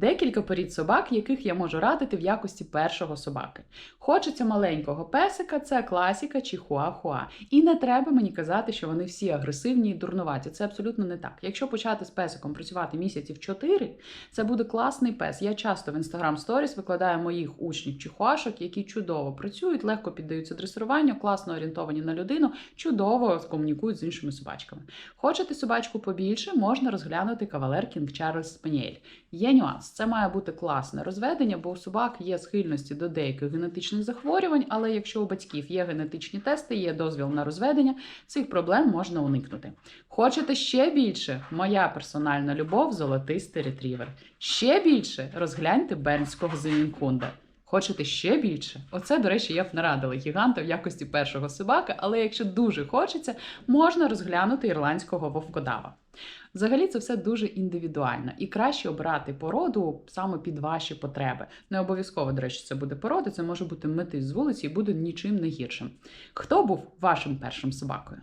Декілька порід собак, яких я можу радити в якості першого собаки. Хочеться маленького песика, це класіка чи хуа-хуа. І не треба мені казати, що вони всі агресивні і дурнуваті. Це абсолютно не так. Якщо почати з песиком працювати місяців 4, це буде класний пес. Я часто в Instagram Stories викладаю моїх учнів чихуашок, які чудово працюють, легко піддаються дресируванню, класно орієнтовані на людину, чудово комунікують з іншими собачками. Хочете собачку побільше, можна розглянути кавалер Кінг Чарльз Спаніель. Є нюанс, це має бути класне розведення, бо у собак є схильності до деяких генетичних захворювань, але якщо у батьків є генетичні тести, є дозвіл на розведення, цих проблем можна уникнути. Хочете ще більше? Моя персональна любов золотистий ретрівер. Ще більше розгляньте бернського зенінкунда. Хочете ще більше? Оце, до речі, я б не радила гіганта в якості першого собаки, але якщо дуже хочеться, можна розглянути ірландського вовкодава. Взагалі це все дуже індивідуально і краще обирати породу саме під ваші потреби. Не обов'язково, до речі, це буде порода, це може бути метис з вулиці і буде нічим не гіршим. Хто був вашим першим собакою?